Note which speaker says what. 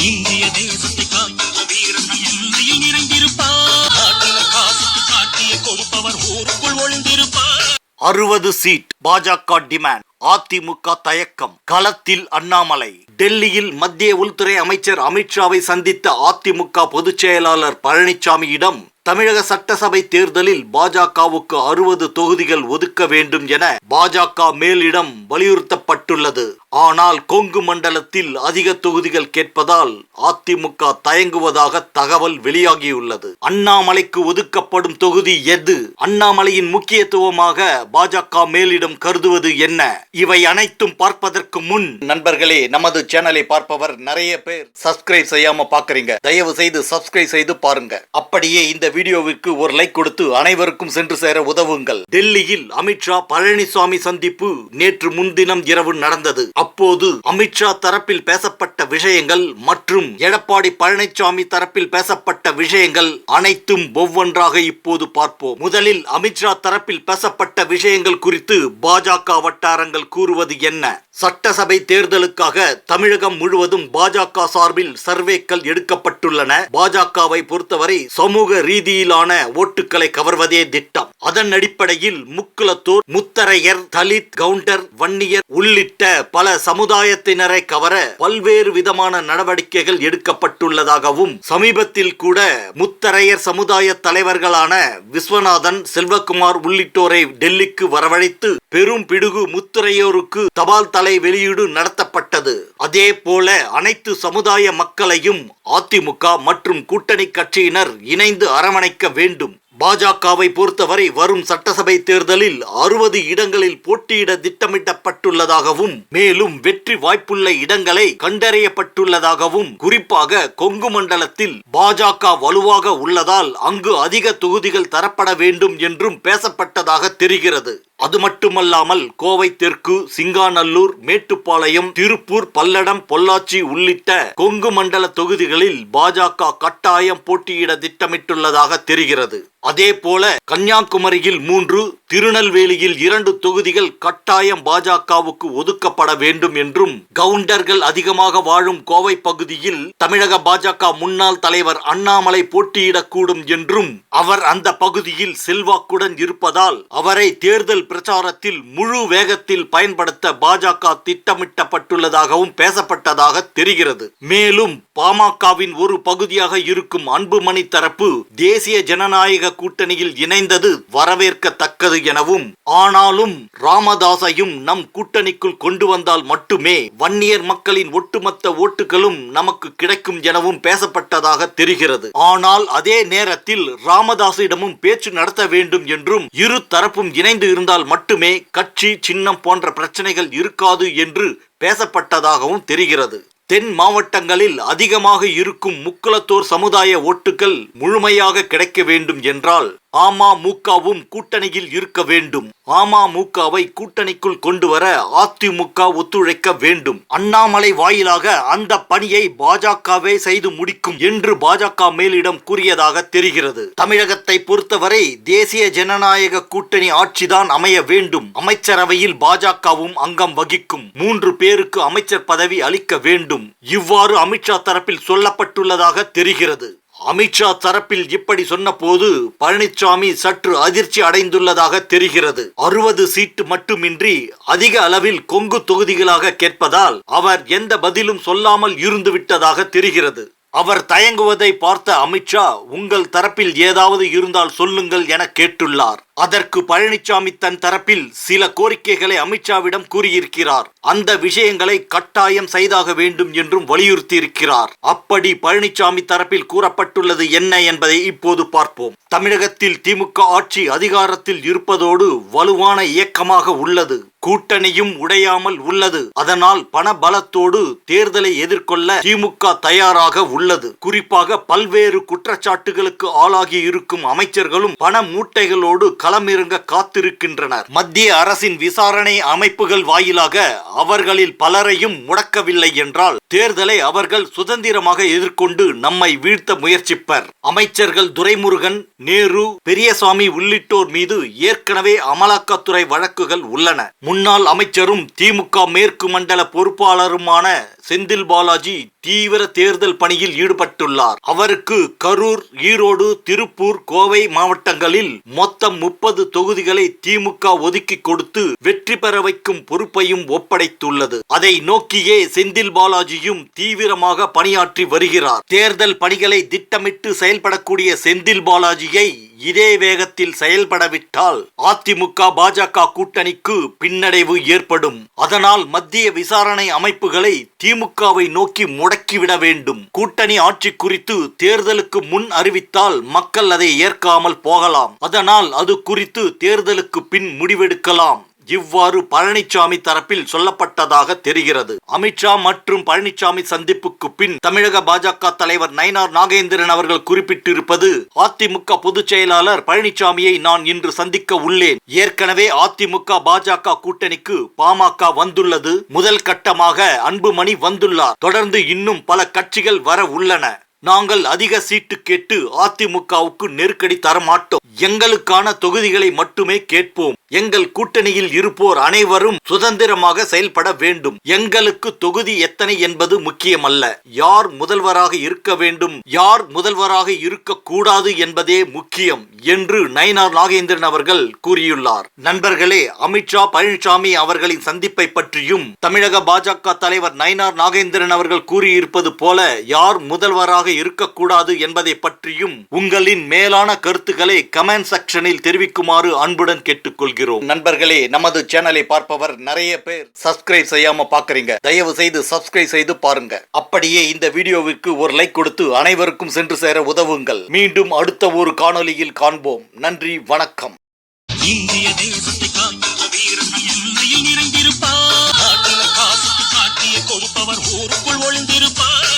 Speaker 1: இந்திய தேசத்தை காக்கின்ற வீரன் நம் எல்லையில் நிறைந்திருப்பார் நாட்டின காசுக்கு காட்டிய கொடுப்பவர் ஊருக்குள் ஒளிந்திருப்பார்.
Speaker 2: அறுபது சீட் பாஜக டிமாண்ட் அதிமுக தயக்கம் களத்தில் அண்ணாமலை. டெல்லியில் மத்திய உள்துறை அமைச்சர் அமித்ஷாவை சந்தித்த அதிமுக பொதுச் செயலாளர் பழனிசாமியிடம் தமிழக சட்டசபை தேர்தலில் பாஜகவுக்கு அறுபது தொகுதிகள் ஒதுக்க வேண்டும் என பாஜக மேலிடம் வலியுறுத்தப்பட்டுள்ளது. ஆனால் கொங்கு மண்டலத்தில் அதிக தொகுதிகள் கேட்பதால் அதிமுக தயங்குவதாக தகவல் வெளியாகியுள்ளது. அண்ணாமலைக்கு ஒதுக்கப்படும் தொகுதி எது? அண்ணாமலையின் முக்கியத்துவமாக பாஜக மேலிடம் கருதுவது என்ன? இவை அனைத்தும் பார்ப்பதற்கு முன் நண்பர்களே நமது சேனலை பார்ப்பவர் நிறைய பேர். சப்ஸ்கிரைப் செய்யாம பாக்குறீங்க. தயவு செய்து சப்ஸ்கிரைப் செய்து பாருங்க. அப்படியே இந்த வீடியோவிற்கு ஒரு லைக் கொடுத்து அனைவருக்கும் சென்று சேர உதவுங்கள். டெல்லியில் அமித்ஷா பழனிசாமி சந்திப்பு நேற்று முன்தினம் இரவு நடந்தது. அப்போது அமித்ஷா தரப்பில் பேசப்பட்ட விஷயங்கள் மற்றும் எடப்பாடி பழனிசாமி தரப்பில் பேசப்பட்ட விஷயங்கள் அனைத்தும் ஒவ்வொன்றாக இப்போது பார்ப்போம். முதலில் அமித்ஷா தரப்பில் பேசப்பட்ட விஷயங்கள் குறித்து பாஜக வட்டாரங்கள் கூறுவது என்ன? சட்டசபை தேர்தலுக்காக தமிழகம் முழுவதும் பாஜக சார்பில் சர்வேக்கள் எடுக்கப்பட்டுள்ளன. பாஜகவை பொறுத்தவரை சமூக ரீதி ரீதியிலான ஓட்டுகளை கவர்வதே திட்டம். அதன் அடிப்படையில் முக்குலத்தோர் முத்தரையர் தலித் கவுண்டர் வன்னியர் உள்ளிட்ட பல சமுதாயத்தினரை கவர பல்வேறு விதமான நடவடிக்கைகள் எடுக்கப்பட்டுள்ளதாகவும் சமீபத்தில் கூட முத்தரையர் சமுதாய தலைவர்களான விஸ்வநாதன் செல்வகுமார் உள்ளிட்டோரை டெல்லிக்கு வரவழைத்து பெரும் பிடுகு முத்துரையோருக்கு தபால் தலை வெளியீடு நடத்தப்பட்டது. அதே போல அனைத்து சமுதாய மக்களையும் அதிமுக மற்றும் கூட்டணி கட்சியினர் இணைந்து அரவணைக்க வேண்டும். பாஜகவை பொறுத்தவரை வரும் சட்டசபை தேர்தலில் அறுபது இடங்களில் போட்டியிட திட்டமிட்டப்பட்டுள்ளதாகவும் மேலும் வெற்றி வாய்ப்புள்ள இடங்களை கண்டறியப்பட்டுள்ளதாகவும் குறிப்பாக கொங்கு மண்டலத்தில் பாஜக வலுவாக உள்ளதால் அங்கு அதிக தொகுதிகள் தரப்பட வேண்டும் என்றும் பேசப்பட்டதாக தெரிகிறது. அது மட்டுமல்லாமல் கோவை தெற்கு சிங்காநல்லூர் மேட்டுப்பாளையம் திருப்பூர் பல்லடம் பொள்ளாச்சி உள்ளிட்ட கொங்கு மண்டல தொகுதிகளில் பாஜக கட்டாயம் போட்டியிட திட்டமிட்டுள்ளதாக தெரிகிறது. அதே போல கன்னியாகுமரியில் மூன்று திருநெல்வேலியில் இரண்டு தொகுதிகள் கட்டாயம் பாஜகவுக்கு ஒதுக்கப்பட வேண்டும் என்றும் கவுண்டர்கள் அதிகமாக வாழும் கோவை பகுதியில் தமிழக பாஜக முன்னாள் தலைவர் அண்ணாமலை போட்டியிடக்கூடும் என்றும் அவர் அந்த பகுதியில் செல்வாக்குடன் இருப்பதால் அவரை தேர்தல் பிரச்சாரத்தில் முழு வேகத்தில் பயன்படுத்த பாஜக திட்டமிட்டப்பட்டுள்ளதாகவும் பேசப்பட்டதாக தெரிகிறது. மேலும் பாமகவின் ஒரு பகுதியாக இருக்கும் அன்புமணி தரப்பு தேசிய ஜனநாயக கூட்டணியில் இணைந்தது வரவேற்கத்தக்கது எனவும் ஆனாலும் ராமதாசையும் நம் கூட்டணிக்குள் கொண்டு வந்தால் மட்டுமே வன்னியர் மக்களின் ஒட்டுமொத்த ஓட்டுகளும் நமக்கு கிடைக்கும் எனவும் பேசப்பட்டதாக தெரிகிறது. ஆனால் அதே நேரத்தில் ராமதாசிடமும் பேச்சு நடத்த வேண்டும் என்றும் இரு தரப்பும் இணைந்து இருந்தால் மட்டுமே கட்சி சின்னம் போன்ற பிரச்சனைகள் இருக்காது என்று பேசப்பட்டதாகவும் தெரிகிறது. தென் மாவட்டங்களில் அதிகமாக இருக்கும் முக்குளத்தோர் சமுதாய ஓட்டுகள் முழுமையாக கிடைக்க வேண்டும் என்றால் அமமுகவும் கூட்டணியில் இருக்க வேண்டும். அமமுகவை கூட்டணிக்குள் கொண்டு வர அதிமுக ஒத்துழைக்க வேண்டும். அண்ணாமலை வாயிலாக அந்த பணியை பாஜகவே செய்து முடிக்கும் என்று பாஜக மேலிடம் கூறியதாக தெரிகிறது. தமிழகத்தை பொறுத்தவரை தேசிய ஜனநாயக கூட்டணி ஆட்சிதான் அமைய வேண்டும். அமைச்சரவையில் பாஜகவும் அங்கம் வகிக்கும். மூன்று பேருக்கு அமைச்சர் பதவி அளிக்க வேண்டும். இவ்வாறு அமித்ஷா தரப்பில் சொல்லப்பட்டுள்ளதாக தெரிகிறது. அமித்ஷா தரப்பில் இப்படி சொன்னபோது பழனிசாமி சற்று அதிர்ச்சி அடைந்துள்ளதாக தெரிகிறது. அறுபது சீட்டு மட்டுமின்றி அதிக அளவில் கொங்கு தொகுதிகளாக கேட்பதால் அவர் எந்த பதிலும் சொல்லாமல் இருந்துவிட்டதாக தெரிகிறது. அவர் தயங்குவதை பார்த்த அமித்ஷா உங்கள் தரப்பில் ஏதாவது இருந்தால் சொல்லுங்கள் என கேட்டுள்ளார். அதற்கு பழனிசாமி தன் தரப்பில் சில கோரிக்கைகளை அமித்ஷாவிடம் கூறியிருக்கிறார். அந்த விஷயங்களை கட்டாயம் செய்தாக வேண்டும் என்றும் வலியுறுத்தியிருக்கிறார். அப்படி பழனிசாமி தரப்பில் கூறப்பட்டுள்ளது என்ன என்பதை இப்போது பார்ப்போம். தமிழகத்தில் திமுக ஆட்சி அதிகாரத்தில் இருப்பதோடு வலுவான இயக்கமாக உள்ளது. கூட்டணியும் உடையாமல் உள்ளது. அதனால் பண பலத்தோடு தேர்தலை எதிர்கொள்ள திமுக தயாராக உள்ளது. குறிப்பாக பல்வேறு குற்றச்சாட்டுகளுக்கு ஆளாகி இருக்கும் அமைச்சர்களும் பண மூட்டைகளோடு களமிறங்க காத்திருக்கின்றனர். மத்திய அரசின் விசாரணை அமைப்புகள் வாயிலாக அவர்களில் பலரையும் முடக்கவில்லை என்றால் தேர்தலை அவர்கள் சுதந்திரமாக எதிர்கொண்டு நம்மை வீழ்த்த முயற்சிப்பர். அமைச்சர்கள் துரைமுருகன் நேரு பெரியசாமி உள்ளிட்டோர் மீது ஏற்கனவே அமலாக்கத்துறை வழக்குகள் உள்ளன. முன்னாள் அமைச்சரும் திமுக மேற்கு மண்டல பொறுப்பாளருமான செந்தில் பாலாஜி தீவிர தேர்தல் பணியில் ஈடுபட்டுள்ளார். அவருக்கு கரூர் ஈரோடு திருப்பூர் கோவை மாவட்டங்களில் மொத்தம் முப்பது தொகுதிகளை திமுக ஒதுக்கி கொடுத்து வெற்றி பெற வைக்கும் பொறுப்பையும் ஒப்படைத்துள்ளது. அதை நோக்கியே செந்தில் பாலாஜியும் தீவிரமாக பணியாற்றி வருகிறார். தேர்தல் பணிகளை திட்டமிட்டு செயல்படக்கூடிய செந்தில் பாலாஜியை இதே வேகத்தில் செயல்படவிட்டால் அதிமுக பாஜக கூட்டணிக்கு பின்னடைவு ஏற்படும். அதனால் மத்திய விசாரணை அமைப்புகளை திமுகவை நோக்கி முடக்கிவிட வேண்டும். கூட்டணி ஆட்சி குறித்து தேர்தலுக்கு முன் அறிவித்தால் மக்கள் அதை ஏற்காமல் போகலாம். அதனால் அது குறித்து தேர்தலுக்கு பின் முடிவெடுக்கலாம். இவ்வாறு பழனிசாமி தரப்பில் சொல்லப்பட்டதாக தெரிகிறது. அமித்ஷா மற்றும் பழனிசாமி சந்திப்புக்கு பின் தமிழக பாஜக தலைவர் நயனார் நாகேந்திரன் அவர்கள் குறிப்பிட்டிருப்பது அதிமுக பொதுச் செயலாளர் பழனிசாமியை நான் இன்று சந்திக்க உள்ளேன். ஏற்கனவே அதிமுக பாஜக கூட்டணிக்கு பாமக வந்துள்ளது. முதல் கட்டமாக அன்புமணி வந்துள்ளார். தொடர்ந்து இன்னும் பல கட்சிகள் வர உள்ளன. நாங்கள் அதிக சீட்டு கேட்டு அதிமுகவுக்கு நெருக்கடி தர மாட்டோம் எங்களுக்கான தொகுதிகளை மட்டுமே கேட்போம். எங்கள் கூட்டணியில் இருப்போர் அனைவரும் சுதந்திரமாக செயல்பட வேண்டும். எங்களுக்கு தொகுதி எத்தனை என்பது முக்கியமல்ல. யார் முதல்வராக இருக்க வேண்டும் யார் முதல்வராக இருக்கக்கூடாது என்பதே முக்கியம் என்று நயனார் நாகேந்திரன் அவர்கள் கூறியுள்ளார். நண்பர்களே அமித்ஷா பழனிசாமி அவர்களின் சந்திப்பை பற்றியும் தமிழக பாஜக தலைவர் நயனார் நாகேந்திரன் அவர்கள் கூறியிருப்பது போல யார் முதல்வராக இருக்கக்கூடாது என்பதை பற்றியும் உங்களின் மேலான கருத்துக்களை கமெண்ட் செக்ஷனில் தெரிவிக்குமாறு அன்புடன் கேட்டுக்கொள்கிறோம். நண்பர்களே நமது சேனலை பார்ப்பவர் நிறைய பேர். சப்ஸ்கிரைப் செய்யாம பாக்குறீங்க. தயவு செய்து சப்ஸ்கிரைப் செய்து பாருங்க. அப்படியே இந்த வீடியோவிற்கு ஒரு லைக் கொடுத்து அனைவருக்கும் சென்று சேர உதவுங்கள். மீண்டும் அடுத்த ஒரு காணொளியில் காண்போம். நன்றி வணக்கம்.
Speaker 1: இந்திய தேசத்தை வீரன் எல்லையில் நிறைந்திருப்பார் காட்டிய கொடுப்பவர் ஊருக்குள் ஒளிந்திருப்பார்.